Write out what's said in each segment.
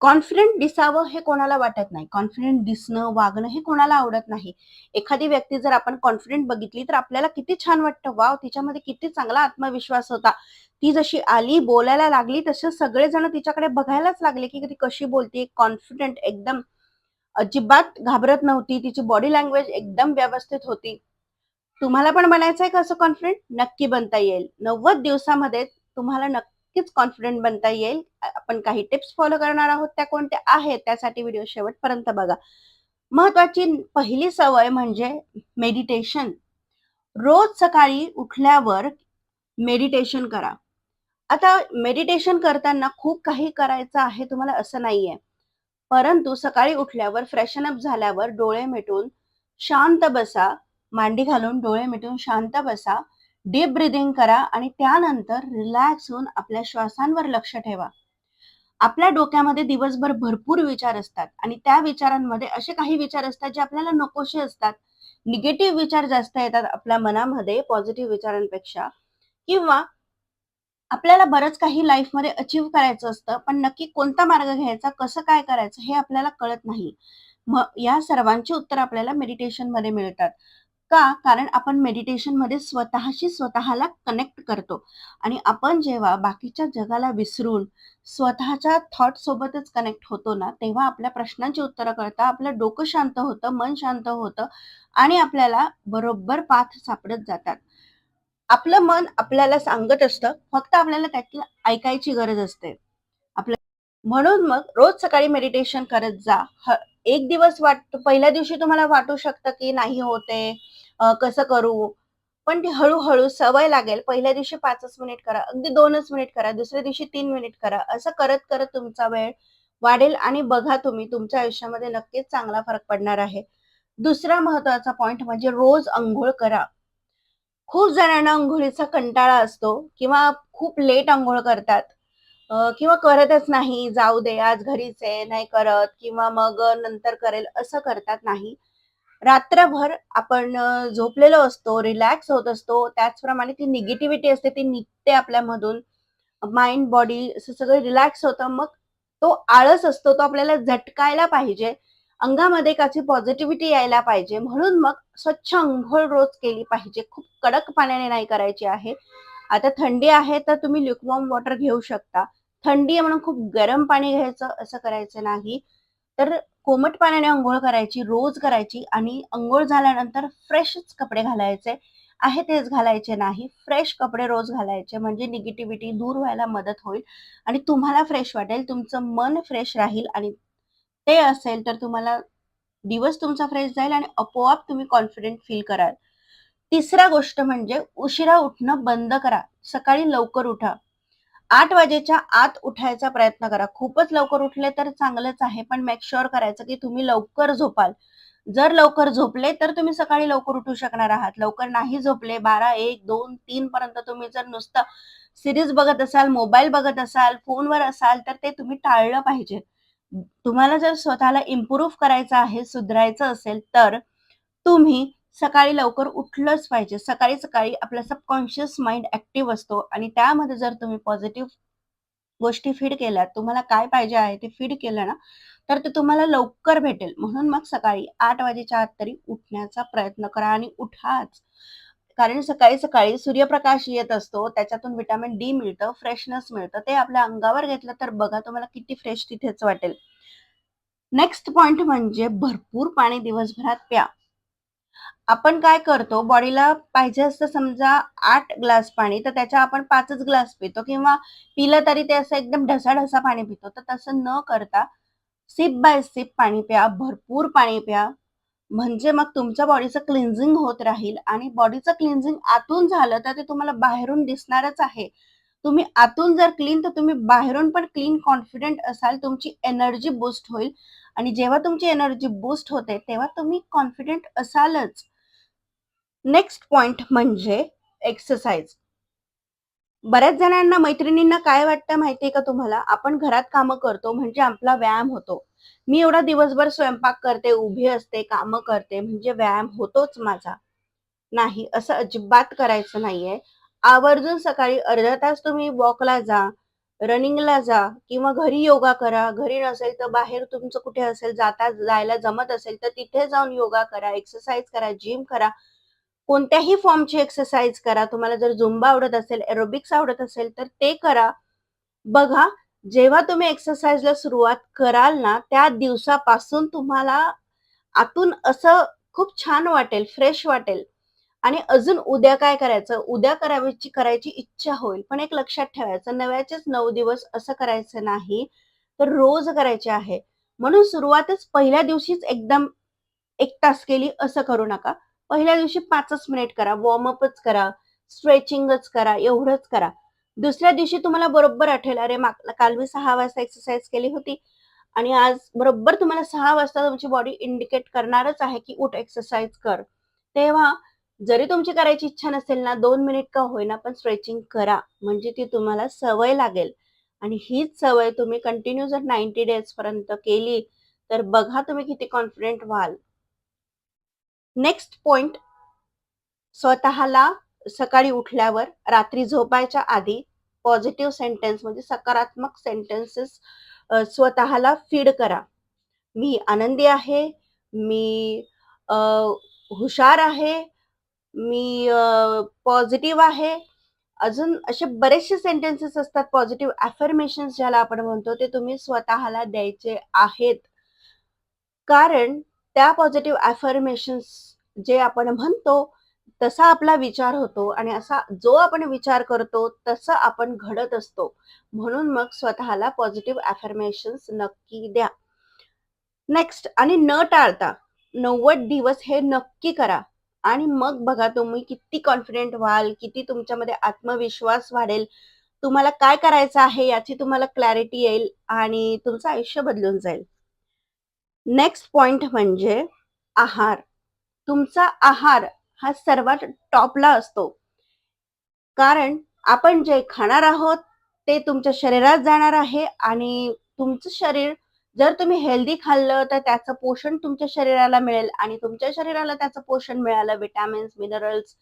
Confident दिसावं हे कोणाला वाटत नाही. कॉन्फिडंट दिसणं, वागणं हे कोणाला आवडत नाही. एखादी व्यक्ती जर आपण कॉन्फिडंट बघितली तर आपल्याला किती छान वाटतं. वाव तिच्यामध्ये किती चांगला आत्मविश्वास होता. ती जशी आली, बोलायला लागली तसे सगळेजण तिच्याकडे बघायलाच लागले, की ती कशी बोलते. कॉन्फिडंट एकदम अजिबात घाबरत नव्हती. तिची बॉडी लँग्वेज एकदम व्यवस्थित होती. तुम्हाला पण बनायचंय का असं कॉन्फिडंट? नक्की बनता येईल. 90 दिवसामध्ये तुम्हाला नक्की नक्कीच कॉन्फिडंट बनता येईल. आपण काही टिप्स फॉलो करणार आहोत. त्या कोणत्या आहेत? त्यासाठी व्हिडिओ शेवटपर्यंत बघा. महत्वाची पहिली सवय म्हणजे मेडिटेशन. रोज सकाळी उठल्यावर मेडिटेशन करा. आता मेडिटेशन करताना खूप काही करायचं आहे तुम्हाला असं नाहीये. परंतु सकाळी उठल्यावर फ्रेशन अप झाल्यावर डोळे मिटून शांत बसा. मांडी घालून डोळे मिटून शांत बसा. डीप ब्रिदिंग करा आणि त्यानंतर रिलॅक्स होऊन आपल्या श्वासांवर लक्ष ठेवा. आपल्या डोक्यामध्ये दिवसभर भरपूर विचार असतात आणि त्या विचारांमध्ये असे काही विचार असतात जे आपल्याला नकोसे असतात. निगेटिव्ह विचार जास्त येतात आपल्या मनामध्ये पॉझिटिव्ह विचारांपेक्षा किंवा आपल्याला बरंच काही लाईफमध्ये अचीव्ह करायचं असतं, पण नक्की कोणता मार्ग घ्यायचा, कसं काय करायचं हे आपल्याला कळत नाही. मग या सर्वांची उत्तर आपल्याला मेडिटेशनमध्ये मिळतात. का? कारण आपण मेडिटेशनमध्ये स्वतःशी स्वतःला कनेक्ट करतो आणि आपण जेव्हा बाकीच्या जगाला विसरून स्वतःच्या थॉट सोबतच कनेक्ट होतो ना, तेव्हा आपल्या प्रश्नांची उत्तरं कळतात. आपलं डोकं शांत होतं, मन शांत होतं आणि आपल्याला बरोबर पाथ सापडत जातात. आपलं मन आपल्याला सांगत असतं, फक्त आपल्याला त्यातलं ऐकायची गरज असते. आपलं म्हणून मग रोज सकाळी मेडिटेशन करत जा. एक दिवस वाटतो पहिल्या दिवशी तुम्हाला वाटू शकतं, की नाही होते कसं करू? पण ती हळूहळू सवय लागेल. पहिल्या दिवशी पाचच मिनिट करा, अगदी दोनच मिनिट करा, दुसऱ्या दिवशी तीन मिनिट करा. असं करत-करत तुमचा वेळ वाढेल आणि बघा तुम्ही तुमच्या आयुष्यामध्ये नक्कीच चांगला फरक पडणार आहे. दुसरा महत्त्वाचा पॉइंट म्हणजे रोज अंघोळ करा. खूप जणांना अंघोळीचा कंटाळा असतो किंवा खूप लेट अंघोळ करतात किंवा करतच नाही, जाऊ दे आज घरीच आहे, नाही करत किंवा मग नंतर करेल असं करतात. नाही. रात्रभर आपण झोपलेलो असतो, रिलॅक्स होत असतो. त्याचप्रमाणे ती निगेटिव्हिटी असते ती निघते आपल्यामधून. माइंड, बॉडी असं सगळं रिलॅक्स होतं. मग तो आळस असतो तो आपल्याला झटकायला पाहिजे. अंगामध्ये काची पॉझिटिव्हिटी यायला पाहिजे. म्हणून मग स्वच्छ अंघोळ रोज केली पाहिजे. खूप कडक पाण्याने नाही करायची आहे. आता थंडी आहे तर तुम्ही ल्युकवॉर्म वॉटर घेऊ शकता. थंडी आहे म्हणून खूप गरम पाणी घ्यायचं असं करायचं नाही. तर कोमट पाण्याने अंघोळ करायची, रोज करायची आणि अंघोळ झाल्यानंतर फ्रेशच कपडे घालायचे. आहे तेच घालायचे नाही. फ्रेश कपडे रोज घालायचे म्हणजे निगेटिव्हिटी दूर व्हायला मदत होईल आणि तुम्हाला फ्रेश वाटेल. तुमचं मन फ्रेश राहील आणि ते असेल तर तुम्हाला दिवस तुमचा फ्रेश जाईल आणि आपोआप तुम्ही कॉन्फिडेंट फील कराल. तिसरा गोष्ट म्हणजे उशिरा उठणं बंद करा. सकाळी लवकर उठा. आठ वाजेच्या आत उठायचा प्रयत्न करा. खूपच लवकर उठले तर चांगलंच आहे, पण मेक शुअर करायचं की तुम्ही लवकर झोपाल. जर लवकर झोपले तर तुम्ही सकाळी लवकर उठू शकणार आहात. लवकर नाही झोपले 12, 1, 2, 3 पर्यंत तुम्ही जर नुसतं सीरीज बघत असाल, मोबाईल बघत असाल, फोनवर असाल तर ते तुम्ही टाळलं पाहिजे. तुम्हाला जर स्वतःला इम्प्रूव्ह करायचं आहे, सुधारायचं असेल तर तुम्ही सकाळी लवकर उठलंच पाहिजे. सकाळी-सकाळी आपला सबकॉन्शियस माइंड ऍक्टिव्ह असतो आणि त्यामध्ये जर तुम्ही पॉझिटिव्ह गोष्टी फीड केल्यात, तुम्हाला काय पाहिजे आहे ते फीड केलं ना, तर ते तुम्हाला लवकर भेटेल. म्हणून मग सकाळी आठ वाजेच्या आत तरी उठण्याचा प्रयत्न करा आणि उठाच. कारण सकाळी-सकाळी सूर्यप्रकाश येत असतो, त्याच्यातून विटॅमिन डी मिळतं, फ्रेशनेस मिळतं. ते आपल्या अंगावर घेतलं तर बघा तुम्हाला किती फ्रेश तिथेच वाटेल. नेक्स्ट पॉइंट म्हणजे भरपूर पाणी दिवसभरात प्या. आपण काय करतो बॉडीला पाहिजे असतं समजा आठ ग्लास पाणी तर त्याच्या आपण पाचच ग्लास पितो किंवा पिलं तरी ते असं एकदम ढसा-ढसा पाणी पितो. तर तसं न करता सिप बाय सिप पाणी प्या. भरपूर पाणी प्या. म्हणजे मग तुमच्या बॉडीचं क्लिन्झिंग होत राहील आणि बॉडीचं क्लिन्झिंग आतून झालं तर ते तुम्हाला बाहेरून दिसणारच आहे. तुम्ही आतून जर क्लीन तर तुम्ही बाहेरून पण क्लीन कॉन्फिडंट असाल. तुमची एनर्जी बूस्ट होईल आणि जेव्हा तुमची एनर्जी बूस्ट होते तेव्हा तुम्ही कॉन्फिडेंट असालच. नेक्स्ट पॉइंट म्हणजे एक्सरसाइज. बऱ्याच जणांना, मैत्रिणींना काय वाटतं माहितीये का तुम्हाला? आपण घरात कामं करतो म्हणजे आपला व्यायाम होतो. मी एवढा दिवसभर स्वयंपाक करते, उभी असते, कामं करते म्हणजे व्यायाम होतोच माझा. नाही, असं अजिबात करायचं नाहीये. आवर्जून सकाळी अर्धा तास तुम्ही वॉकला जा. रनिंगला जा किंवा घरी योगा करा. घरी नसेल तर बाहेर तुमचं कुठे असेल जाता जायला जमत असेल तर तिथे जाऊन योगा करा, एक्सरसाइज करा, जिम करा. कोणत्याही फॉर्मची एक्सरसाइज करा. तुम्हाला जर झुंबा आवडत असेल, एरोबिक्स आवडत असेल तर ते करा. बघा, जेव्हा तुम्ही एक्सरसाइजला सुरुवात कराल ना, त्या दिवसापासून तुम्हाला आतून असं खूप छान वाटेल, फ्रेश वाटेल आणि अजून उद्या काय करायचं, उद्या करावीची करायची इच्छा होईल. पण एक लक्षात ठेवायचं, नव्याचेच नऊ दिवस असं करायचं नाही, तर रोज करायचे आहे. म्हणून सुरुवातच पहिल्या दिवशीच एकदम एक तास केली असं करू नका. पहिल्या दिवशी पाचच मिनिट करा, वॉर्मअपच करा, स्ट्रेचिंगच करा, एवढंच करा. दुसऱ्या दिवशी तुम्हाला बरोबर आठवेल, अरे काल मी सहा वाजता एक्सरसाइज केली होती आणि आज बरोबर तुम्हाला सहा वाजता तुमची बॉडी इंडिकेट करणारच आहे, की उठ एक्सरसाइज कर. तेव्हा जरी तुमची करायची इच्छा नसेल ना, दोन मिनिट का होईना पण स्ट्रेचिंग करा. म्हणजे ती तुम्हाला सवय लागेल आणि हीच सवय तुम्ही कंटिन्यू जर 90 डेजपर्यंत केली, तर बघा तुम्ही किती कॉन्फिडंट व्हाल. नेक्स्ट पॉइंट स्वतःला सकाळी उठल्यावर, रात्री झोपायच्या आधी पॉझिटिव्ह सेंटेन्स म्हणजे सकारात्मक सेंटेन्सेस स्वतःला फीड करा. मी आनंदी आहे, मी हुशार आहे, मी पॉझिटिव्ह आहे. अजून असे बरेचसे सेंटेन्सेस असतात पॉझिटिव्ह अफर्मेशन्स ज्याला आपण म्हणतो, ते तुम्ही स्वतःला द्यायचे आहेत. कारण त्या पॉझिटिव्ह अफर्मेशन्स जे आपण म्हणतो, तसा आपला विचार होतो आणि असा जो आपण विचार करतो, तसं आपण घडत असतो. म्हणून मग स्वतःला पॉझिटिव्ह अफर्मेशन्स नक्की द्या. नेक्स्ट आणि न टाळता 90 दिवस हे नक्की करा आणि मग बघा तुम्ही किती कॉन्फिडेंट व्हाल, किती तुमच्यामध्ये आत्मविश्वास वाढेल. तुम्हाला काय करायचं आहे याची तुम्हाला क्लॅरिटी येईल आणि तुमचं आयुष्य बदलून जाईल. नेक्स्ट पॉइंट म्हणजे आहार. तुमचा आहार हा सर्वात टॉपला असतो. कारण आपण जे खाणार आहोत, ते तुमच्या शरीरात जाणार आहे आणि तुमचं शरीर जर तुम्ही हेल्दी खाल्लं, तर त्याचं पोषण तुमच्या शरीराला मिळेल आणि तुमच्या शरीराला त्याचं पोषण मिळालं, विटॅमिन्स, मिनरल्स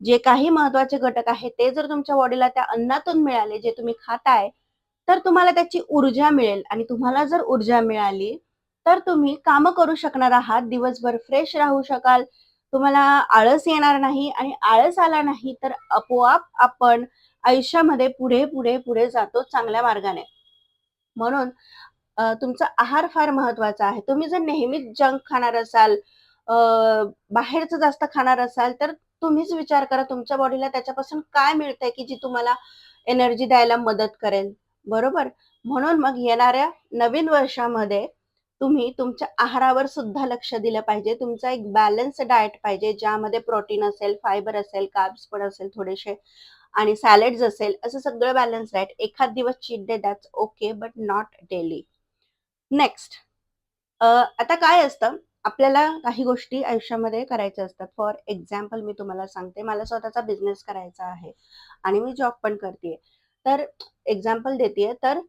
जे काही महत्त्वाचे घटक आहेत, ते जर तुमच्या बॉडीला त्या अन्नातून मिळाले, जे तुम्ही खाताय, तर तुम्हाला त्याची ऊर्जा मिळेल आणि तुम्हाला जर ऊर्जा मिळाली, तर तुम्ही कामं करू शकणार आहात. दिवसभर फ्रेश राहू शकाल. तुम्हाला आळस येणार नाही आणि आळस आला नाही, तर आपोआप आपण आयुष्यामध्ये पुढे, पुढे, पुढे जातो चांगल्या मार्गाने. म्हणून तुमचा आहार फार महत्त्वाचा आहे. तुम्ही जर नेहमीच जंक खाणार असाल, बाहेरचं जास्त खाणार असाल, तर तुम्हीच विचार करा तुमच्या बॉडीला त्याच्यापासून काय मिळतंय, की जी तुम्हाला एनर्जी द्यायला मदत करेल, बरोबर? म्हणून मग येणाऱ्या नवीन वर्षामध्ये तुम्ही तुमच्या आहारावर सुद्धा लक्ष दिलं पाहिजे. तुमचा एक बॅलन्स डाएट पाहिजे, ज्यामध्ये प्रोटीन असेल, फायबर असेल, कार्ब्स पण असेल थोडेसे आणि सॅलड्स असेल, असं सगळं बॅलन्स डाएट. एखाद दिवस cheat day that's okay, but not daily. Next आता काय असतं, आपल्याला काही गोष्टी आयुष्यामध्ये करायच्या असतात. फॉर एक्झाम्पल मी तुम्हाला सांगते, मला स्वतःचा बिझनेस करायचा आहे आणि मी जॉब पण करते तर एक्झाम्पल देते तर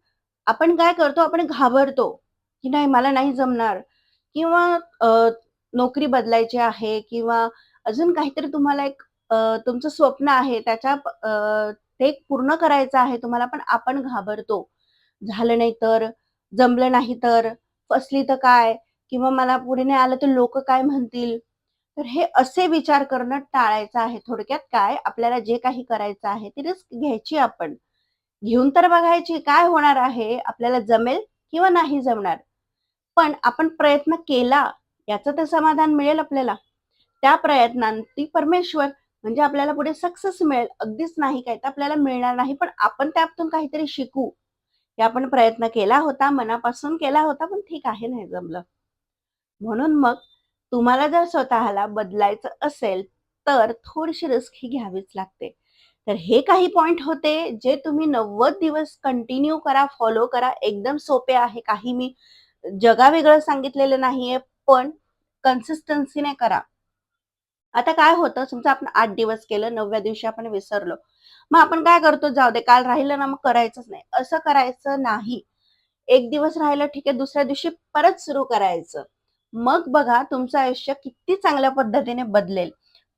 आपण काय करतो, आपण घाबरतो, की नाही मला नाही जमणार. किंवा नोकरी बदलायची आहे किंवा अजून काहीतरी तुम्हाला एक तुमचं स्वप्न आहे त्याच्या ते पूर्ण करायचं आहे तुम्हाला, पण आपण घाबरतो. झालं नाही तर, जमलं नाही तर, फसली तर काय? किंवा मला पुढे नाही आलं तर लोक काय म्हणतील? तर हे असे विचार करणं टाळायचं आहे. थोडक्यात काय, आपल्याला जे काही करायचं आहे, ती रिस्क घ्यायची आपण. घेऊन तर बघायची, काय होणार आहे? आपल्याला जमेल किंवा नाही जमणार. पण आपण प्रयत्न केला, याचं तर समाधान मिळेल आपल्याला. त्या प्रयत्नांती परमेश्वर म्हणजे आपल्याला पुढे सक्सेस मिळेल. अगदीच नाही काय तर आपल्याला मिळणार नाही, पण आपण त्यातून काहीतरी शिकू. की आपण प्रयत्न केला होता, मनापासून केला होता, पण ठीक आहे, नाही जमलं. म्हणून मग तुम्हाला जर स्वतःला बदलायचं असेल, तर थोडीशी रिस्क ही घ्यावीच लागते. तर हे काही पॉइंट होते, जे तुम्ही 90 दिवस कंटिन्यू करा, फॉलो करा. एकदम सोपे आहे. काही मी जगावेगळं सांगितलेलं नाहीये, पण कन्सिस्टन्सीने करा. आता काय होतं, समजा आपण आठ दिवस केलं, नवव्या दिवशी आपण विसरलो. मग आपण काय करतो, जाऊ दे काल राहिलं ना, मग करायचंच नाही. असं करायचं नाही. एक दिवस राहिलं ठीक आहे, दुसऱ्या दिवशी परत सुरू करायचं. मग बघा तुमचं आयुष्य किती चांगल्या पद्धतीने बदलेल.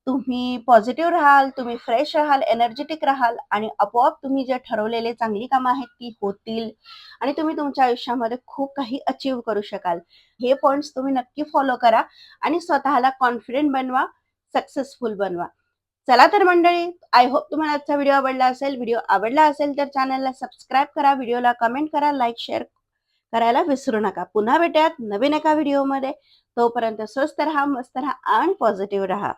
तुम्ही पॉझिटिव्ह राहाल तुम्ही फ्रेश राहाल एनर्जेटिक राहाल आणि आपोआप तुम्ही जे ठरवलेले चांगली कामं आहेत ती होतील आणि तुम्ही तुमच्या आयुष्यामध्ये खूप काही अचीव करू शकाल हे पॉइंट्स तुम्ही नक्की फॉलो करा आणि स्वतःला कॉन्फिडेंट बनवा सक्सेसफुल बनवा. चला तर मंडळी आय होप तुम्हाला आजचा व्हिडिओ आवडला असेल. व्हिडिओ आवडला असेल तर चॅनलला सबस्क्राईब करा. व्हिडिओला कमेंट करा. लाईक शेअर करायला विसरू नका. पुन्हा भेटूयात नवीन एका व्हिडिओमध्ये तोपर्यंत स्वस्त राहा मस्त राहा आणि पॉझिटिव्ह राहा.